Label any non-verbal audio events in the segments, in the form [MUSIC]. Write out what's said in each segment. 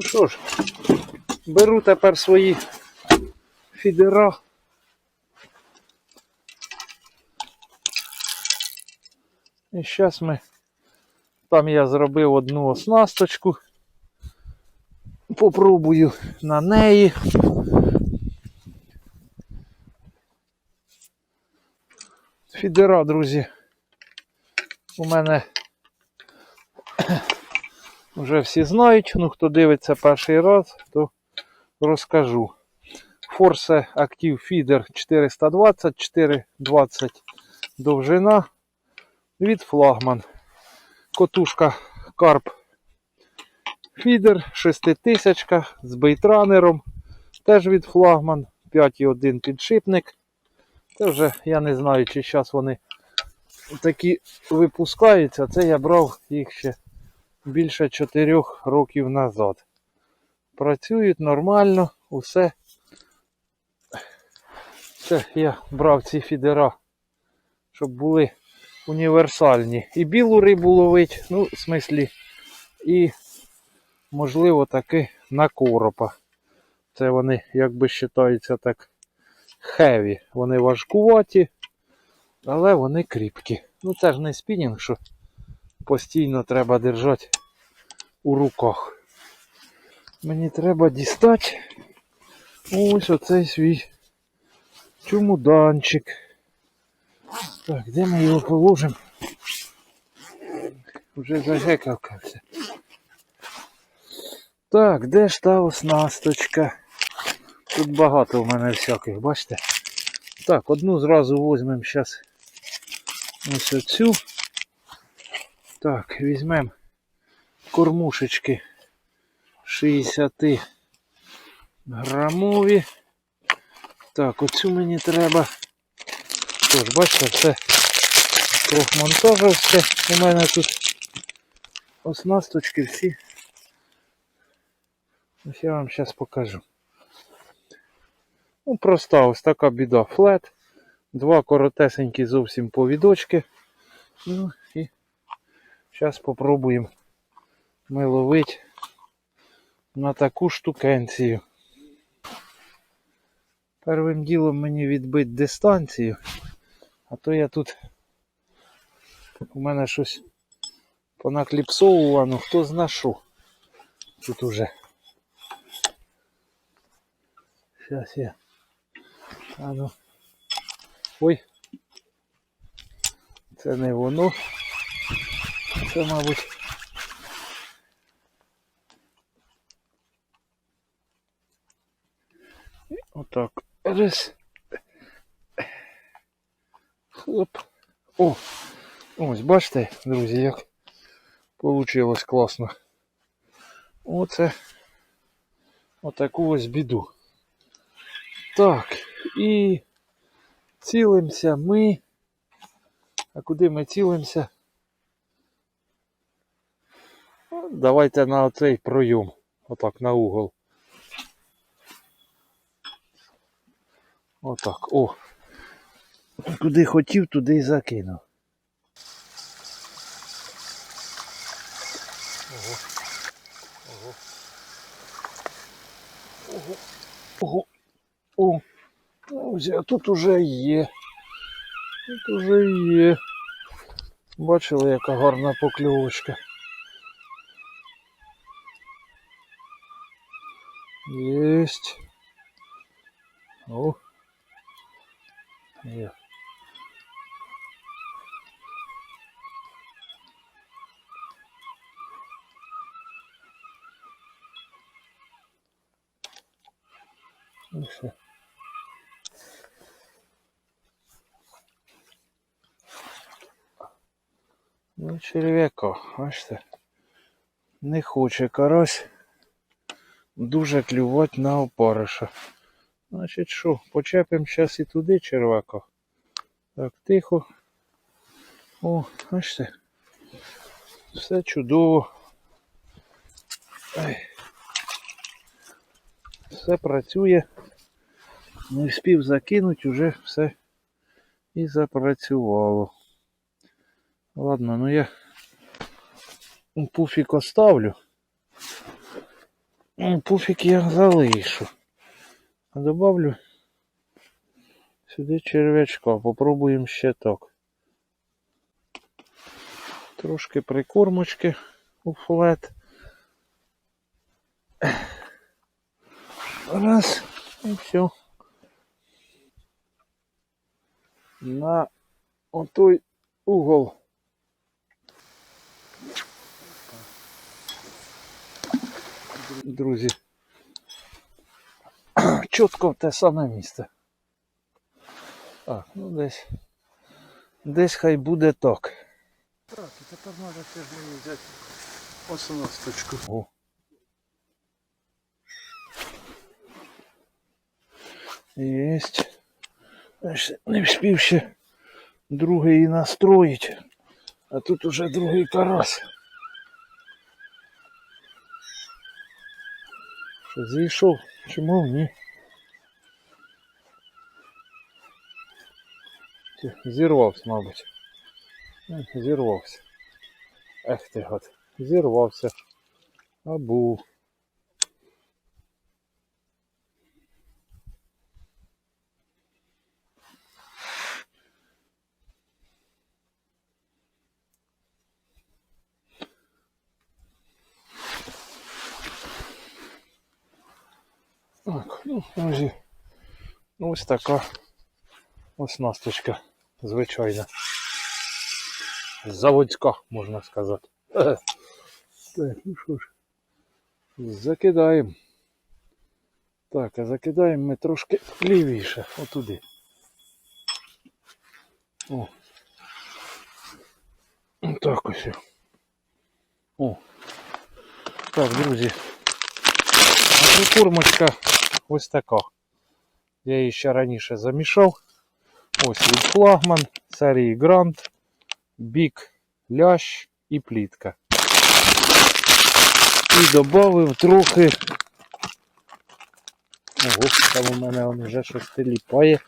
Ну що ж, беру тепер свої фідера. І зараз ми. Там я зробив одну оснасточку. Попробую на неї. Фідера, друзі. У мене вже всі знають. Ну, хто дивиться перший раз, то розкажу. Force Active Feeder 420, 420 довжина від флагман. Котушка Carp Feeder 6000 з бейтранером. Теж від флагман. 5,1 підшипник. Це вже я не знаю, чи зараз вони такі випускаються. Це я брав їх ще більше 4 років назад. Працюють нормально, усе. Це я брав ці фідера, щоб були універсальні. І білу рибу ловить, ну, в смислі, і, можливо, таки на коропа. Це вони, якби вважаються так, хеві. Вони важкуваті, але вони кріпкі. Ну це ж не спінінг, що постійно треба держати у руках. Мені треба дістати ось оцей свій чумуданчик. Так, де ми його положимо? Вже загекавкався. Так, де ж та оснасточка? Тут багато в мене всяких, бачите? Так, одну зразу візьмемо зараз ось оцю. Так, візьмемо кормушечки 60 грамові. Так, оцю мені треба. Тож, бачите, все прохмонтажився. У мене тут оснасточки всі. Ось я вам зараз покажу. Ну, проста ось така біда. Флет. Два коротесенькі зовсім повідочки. Ну і зараз спробуємо ми ловити на таку штукенцію. Первим ділом мені відбити дистанцію, а то я тут у мене щось понакліпсовувано, хто зна. Тут уже. Зараз я. А ну. Ой. Це не воно. Це, мабуть. Отак. Раз. Хлоп. О! Ось, бачите, друзі, як вийшло класно. Оце отаку ось біду. Так, і цілимося ми. А куди ми цілимося? Ну, Давайте на оцей пройом. Отак, на угол. Отак. О. Куди хотів, туди і закинув. Ого. Ого. Ого. Ого. О. Ось, а тут уже є. Тут уже є. Бачили, яка гарна покльовочка. Єсть. О. Є. Ну все. Ну, черв'яко, бачите, не хоче карась дуже клювати на опариша. Значить що, почепимо зараз і туди червака. Так, тихо. О, бачите. Все чудово. Ай. Все працює. Не встиг закинути, вже все і запрацювало. Ладно, ну я пуфік оставлю. Ну, Пуфік я залишу. Добавлю сюди черв'ячка. Попробуємо ще так. Трошки прикормочки у флет. Раз, і все. На отой угол. Друзі. Чітко в те саме місце. Так, ну десь. Десь хай буде так. Так, і тепер треба ще ж мені взяти оснасточку. О. Єсть. Не встиг ще другий настроїть. А тут уже другий карась. Що, зійшов? Чому ні? Зірвався, мабуть. М, Зірвався. Ех ти гад. Зірвався. А був. Так, ну, друзі. Ну, ось така оснасточка Звичайна. Заводська, можна сказати. Е. Так, ну що ж, закидаємо. Так, а закидаємо ми трошки лівіше, отуди. О. Так ось. О. Так, друзі. А прикормочка ось така. Я її ще раніше замішав. Ось від флагман серії Грант, бік, лящ і плітка. І додав трохи. Ого, там у мене он вже щось теліпає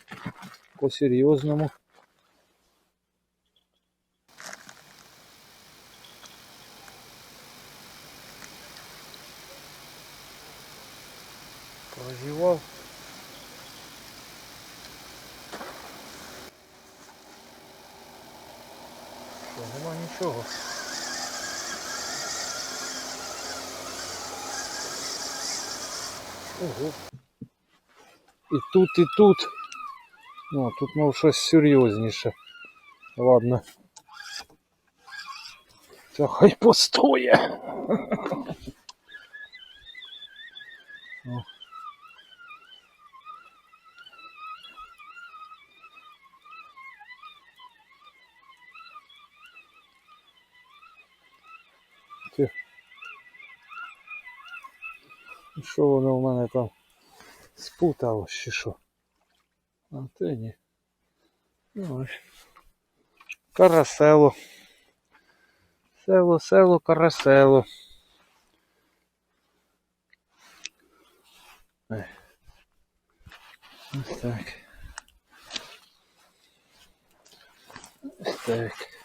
по-серйозному. Прозівав. Що, нема нічого. Ого. І тут, і тут. Ну, тут мов щось серйозніше. Ладно. Це хай постоє. [LAUGHS] О. Ти. Що воно в мене там спуталось чи що? А те ні. Ну, ось. Карасело. Село, село, карасело. Ой. Ось так. Ось так.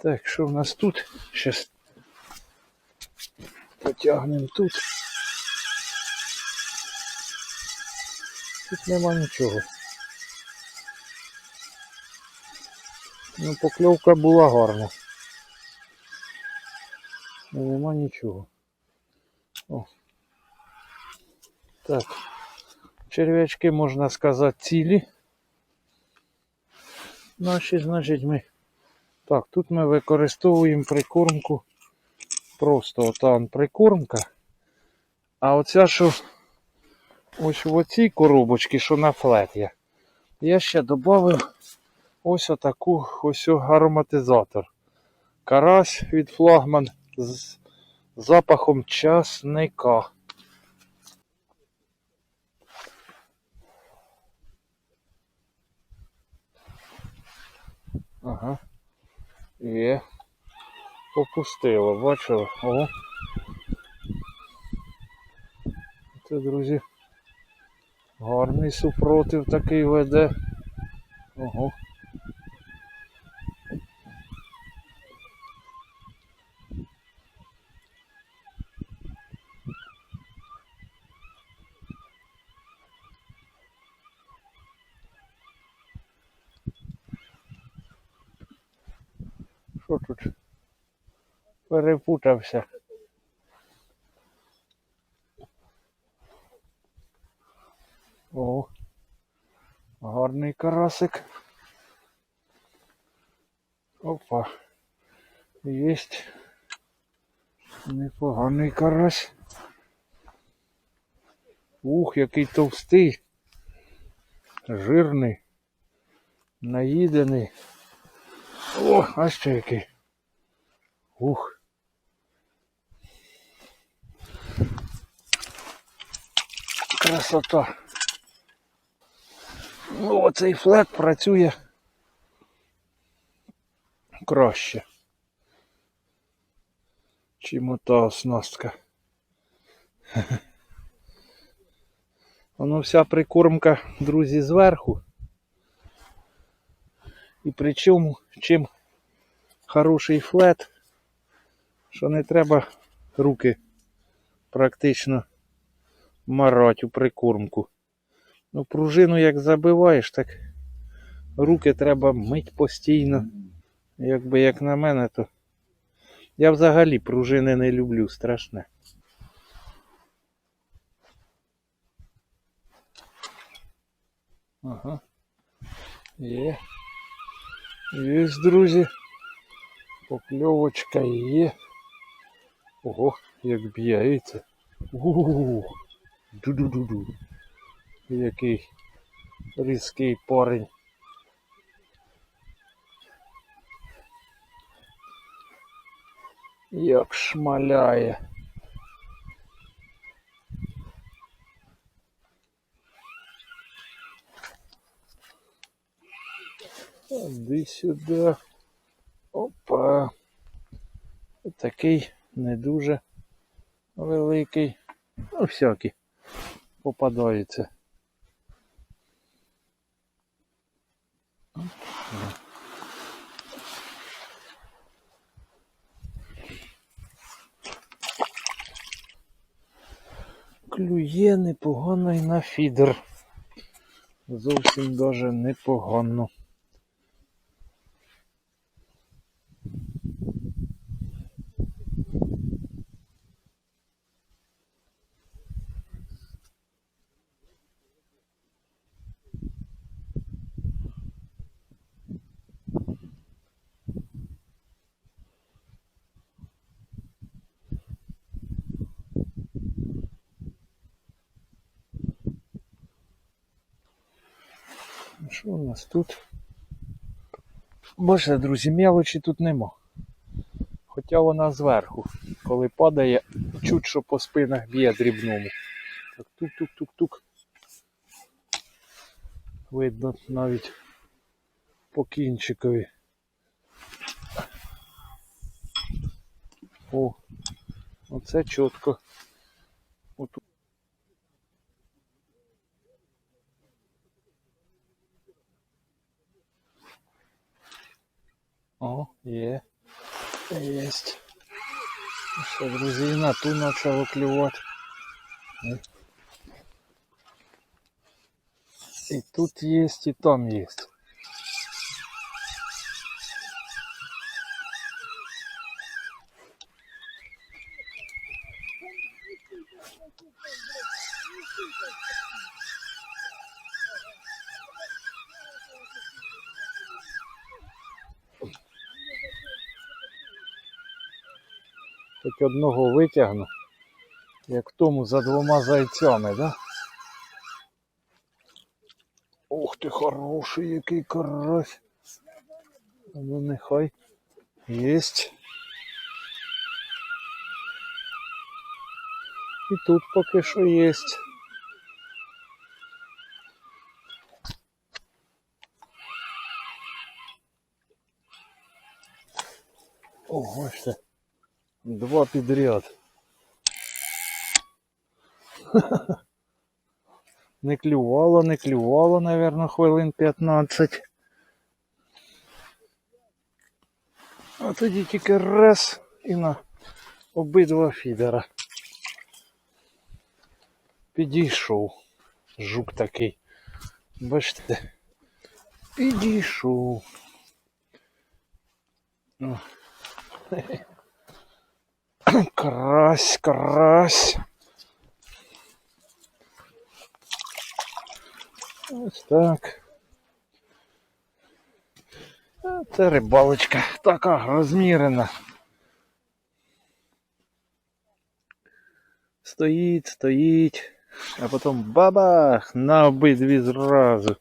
Так, що в нас тут? Щас потягнемо тут. Тут нема нічого. Ну, покльовка була гарна. Ну, нема нічого. О. Так. Черв'ячки, можна сказати, цілі. Наші, значить, ми. Так, тут ми використовуємо прикормку. Просто отан прикормка. А оця, що ось в оцій коробочці, що на флет є, я ще додав ось отаку ось ароматизатор. Карась від флагман з запахом часника. Ага. Є. Попустило, бачили? Ого. Це, друзі. Гарний супротив такий веде. Ого. Що тут? Перепутався. О, гарний карасик. Опа. Єсть. Непоганий карась. Ух, який товстий. Жирний. Наїдений. О, а ще який. Ух. Красота. Ну, оцей флет працює краще, чим ота оснастка. [LAUGHS] Воно вся прикормка, друзі, зверху. І причому чим хороший флет, що не треба руки практично марать у прикормку. Ну, пружину як забиваєш, так руки треба мить постійно. Якби як на мене, то я взагалі пружини не люблю, страшне. Ага. Є. Є, друзі. Покльовочка є. Ого, як б'ється. Ууу. Ду-ду-ду-ду. Який різкий парень. Як шмаляє. Іди сюди. Опа. Такий не дуже великий. Ну, всякий попадаються. Клює непогано і на фідер. Зовсім даже непогано. Що у нас тут? Боже, друзі, мелочі тут нема. Хоча вона зверху, коли падає, чуть що по спинах б'є дрібному. Так тук-тук-тук-тук. Видно навіть по кінчикові. О, оце чітко. Отут. О, є. Єсть. Все, друзі, на ту почало клювати. І тут є, і там є. Хоч одного витягну, як тому за двома зайцями, да? Ух ти, хороший який карась. Ну нехай. Єсть. І тут поки що єсть. О, бачите. Два підряд. [LAUGHS] Не клювало, не клювало, наверное, хвилин 15. А тоді тільки раз і на обидва фідера. Підійшов. Жук такий. Бачите? Підійшов. Ну. [LAUGHS] Карась, карась. Ось так. Це рибалочка така розмірена. Стоїть, стоїть, а потім бабах на обидві зразу.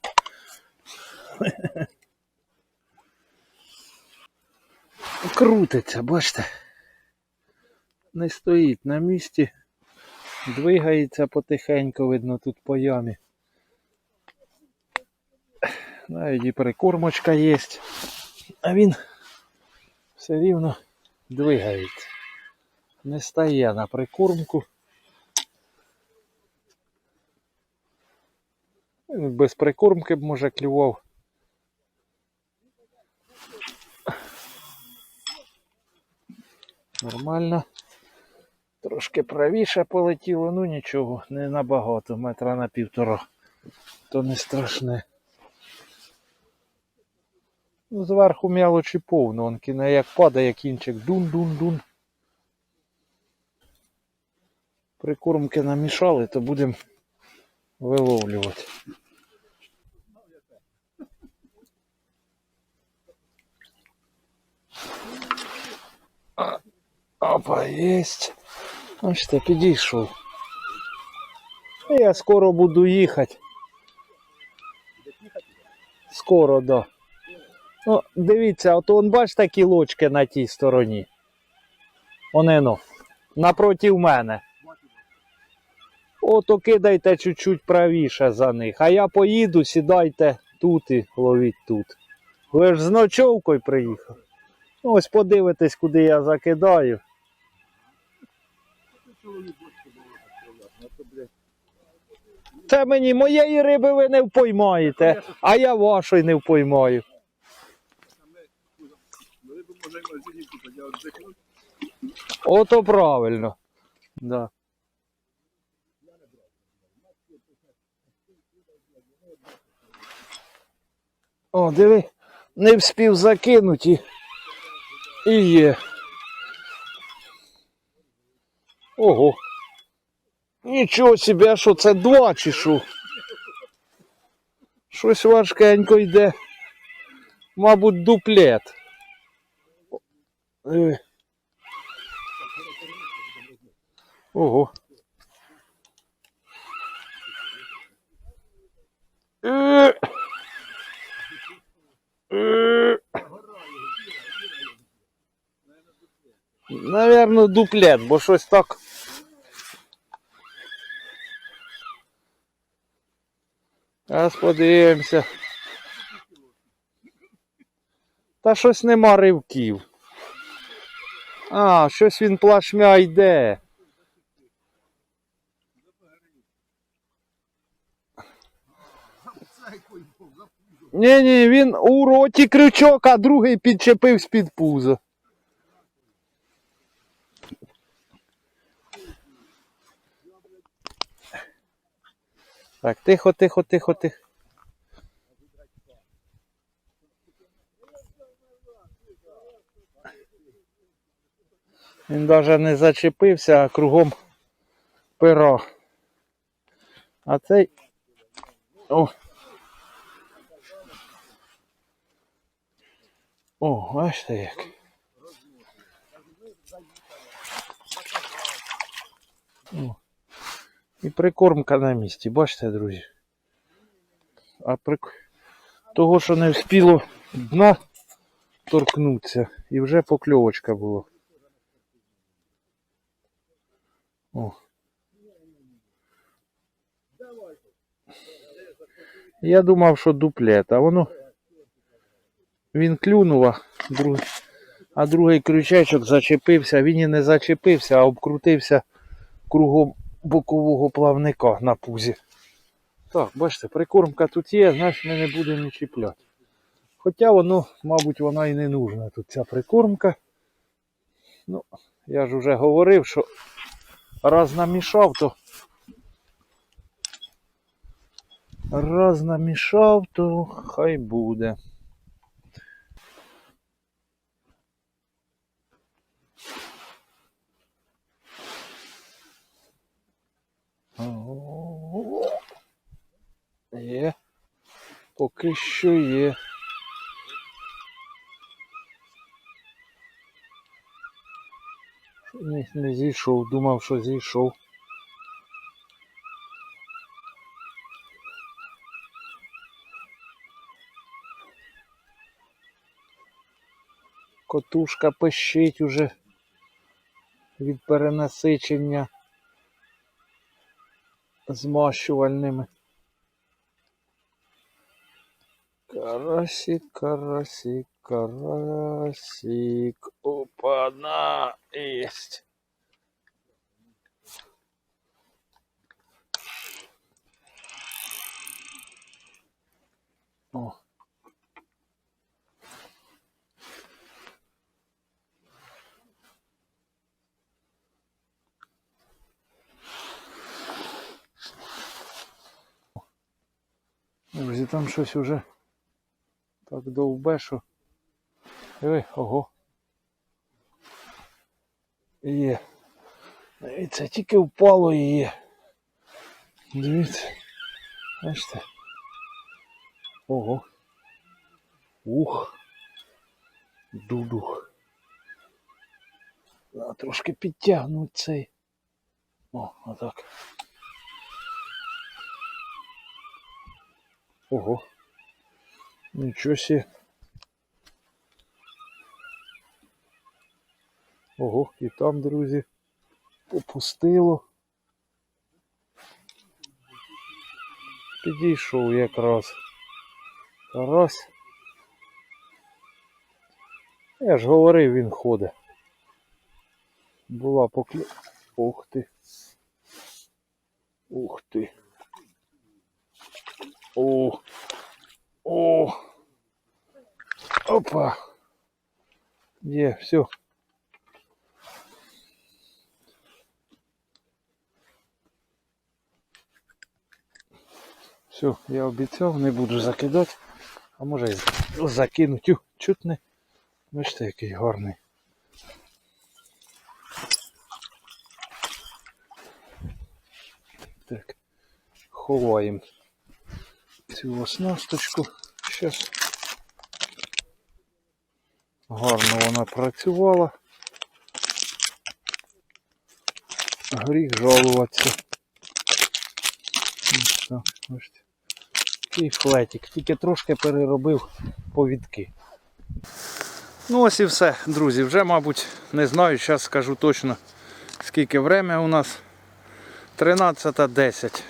Крутиться, бачите? Не стоїть на місці, двигається потихеньку, видно тут по ямі. Навіть і прикормочка є, а він все рівно двигається. Не стає на прикормку. Без прикормки б може клював. Нормально. Трошки правіше полетіло, ну нічого, не набагато, метра на півтора. То не страшне. Ну, зверху м'ялочі повно, он кіне як падає кінчик дун-дун-дун. Прикормки намішали, то будемо виловлювати. Опа, єсть. Бачите, підійшов. Я скоро буду їхати. Скоро, да. Ну, дивіться, от он бачите кілочки на тій стороні. Вони ну, напротив мене. Ото кидайте чуть-чуть правіше за них. А я поїду, сідайте тут і ловіть тут. Ви ж з ночовкою приїхав. Ну, Ось подивитесь, куди я закидаю. Це мені моєї риби ви не впоймаєте, а я вашої не впоймаю. Ото правильно. Да. О, диви, не вспів закинути і, і є. Ого. Нічого а що це два чи що? Щось важкенько йде. Мабуть, дуплет. Диви. Ого. Наверно, дуплет, бо щось так. Зараз подивимося. Та щось нема ривків. А, щось він плашмя йде. Ні, ні, він у роті крючок, а другий підчепив з-під пуза. Так, тихо, тихо, тихо, тихо. Він навіть не зачепився, а кругом перо. А цей. О. О, бачите як. О. І прикормка на місці, бачите, друзі. А прик... того, що не вспіло дна торкнутися, і вже покльовочка була. О. Я думав, що дуплет, а воно він клюнув, а другий, а другий крючечок зачепився, він і не зачепився, а обкрутився кругом бокового плавника на пузі. Так, бачите, прикормка тут є, значить ми не будемо чіпляти. Хоча воно, мабуть, вона і не нужна тут ця прикормка. Ну, я ж вже говорив, що раз намішав, то раз намішав, то хай буде. Є. Поки що є. Не, не зійшов, думав, що зійшов. Котушка пищить уже від перенасичення змащувальними. Карасик, карасик, карасик. Опа, на, есть. О. Друзі, там щось уже так довбе, що. Диви, ого. Є. Це тільки впало і є. Дивіться. Бачите? Ого. Ух. Дудух. Треба трошки підтягнути цей. О, отак. Ого. Нічого сі. Ого, і там, друзі, попустило. Підійшов якраз. Карась. Я ж говорив, він ходить. Була поклю... Ух ти. Ух ти. О. О. Опа. Є, все. Все, я обіцяв, не буду закидати. А може і закину. Тю, чуть не. Бачите, який гарний. Так, ховаємо цю оснасточку. Щас. Гарно вона працювала. Гріх жалуватися. І флетик. Тільки трошки переробив повідки. Ну ось і все, друзі. Вже, мабуть, не знаю, зараз скажу точно скільки время у нас. 13.10.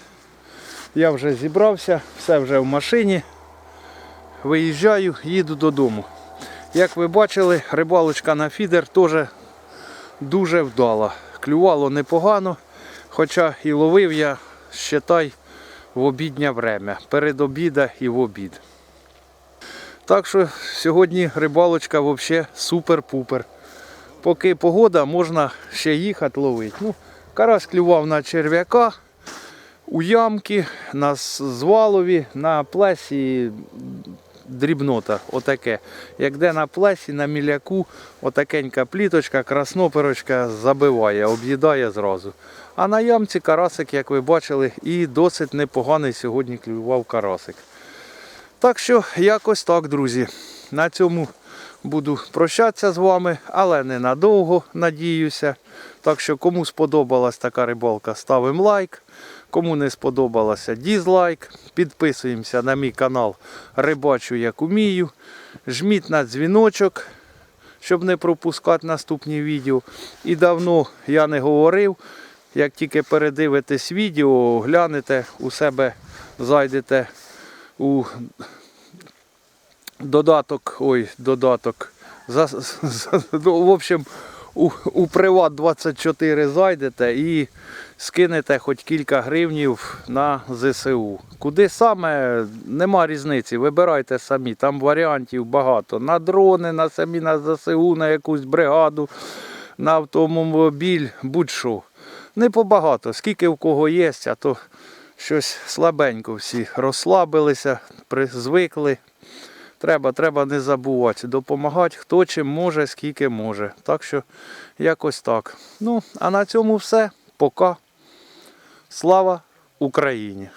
Я вже зібрався, все вже в машині. Виїжджаю, їду додому. Як ви бачили, рибалочка на фідер теж дуже вдала. Клювало непогано, хоча і ловив я, считай, в обіднє время. Перед обіда і в обід. Так що сьогодні рибалочка взагалі супер-пупер. Поки погода, можна ще їхати ловити. Ну, карась клював на черв'яка, у ямки, на звалові, на плесі дрібнота. Отаке. Як де на плесі, на міляку, отакенька пліточка, красноперочка забиває, об'їдає зразу. А на ямці карасик, як ви бачили, і досить непоганий сьогодні клював карасик. Так що якось так, друзі. На цьому буду прощатися з вами, але ненадовго, надіюся. Так що кому сподобалась така рибалка, ставимо лайк. Кому не сподобалося, дізлайк. Підписуємося на мій канал Рибачу як умію. Жміть на дзвіночок, щоб не пропускати наступні відео. І давно я не говорив. Як тільки передивитесь відео, глянете у себе, зайдете у додаток, ой, додаток. Ну, в общем, у, у Приват 24 зайдете і скинете хоч кілька гривнів на ЗСУ. Куди саме, нема різниці, вибирайте самі, там варіантів багато. На дрони, на самі на ЗСУ, на якусь бригаду, на автомобіль, будь-що. Не побагато, скільки в кого є, а то щось слабенько всі розслабилися, при- звикли. Треба, треба не забувати, допомагати хто чим може, скільки може. Так що якось так. Ну, а на цьому все. Пока. Слава Україні!